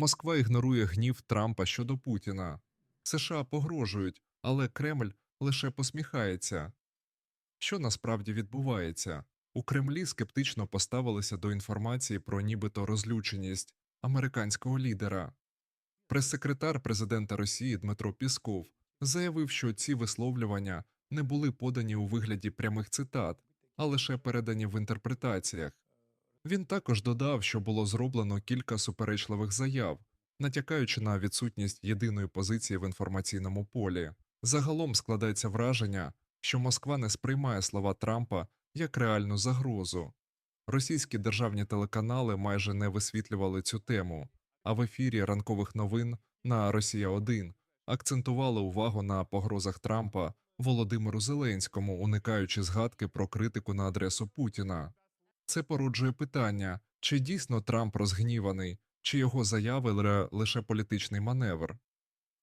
Москва ігнорує гнів Трампа щодо Путіна. США погрожують, але Кремль лише посміхається. Що насправді відбувається? У Кремлі скептично поставилися до інформації про нібито розлюченість американського лідера. Прес-секретар президента Росії Дмитро Пісков заявив, що ці висловлювання не були подані у вигляді прямих цитат, а лише передані в інтерпретаціях. Він також додав, що було зроблено кілька суперечливих заяв, натякаючи на відсутність єдиної позиції в інформаційному полі. Загалом складається враження, що Москва не сприймає слова Трампа як реальну загрозу. Російські державні телеканали майже не висвітлювали цю тему, а в ефірі ранкових новин на Росія 1 акцентували увагу на погрозах Трампа Володимиру Зеленському, уникаючи згадки про критику на адресу Путіна. Це породжує питання, чи дійсно Трамп розгніваний, чи його заяви лише політичний маневр.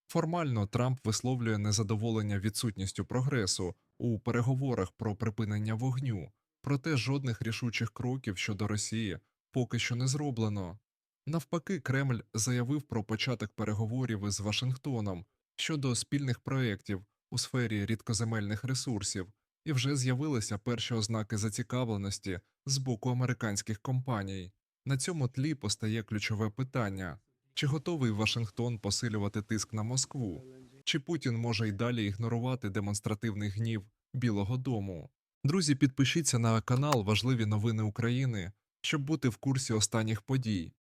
Формально Трамп висловлює незадоволення відсутністю прогресу у переговорах про припинення вогню, проте жодних рішучих кроків щодо Росії поки що не зроблено. Навпаки, Кремль заявив про початок переговорів із Вашингтоном щодо спільних проєктів у сфері рідкоземельних ресурсів, і вже з'явилися перші ознаки зацікавленості з боку американських компаній. На цьому тлі постає ключове питання: чи готовий Вашингтон посилювати тиск на Москву? Чи Путін може й далі ігнорувати демонстративний гнів Білого Дому? Друзі, підпишіться на канал Важливі новини України, щоб бути в курсі останніх подій.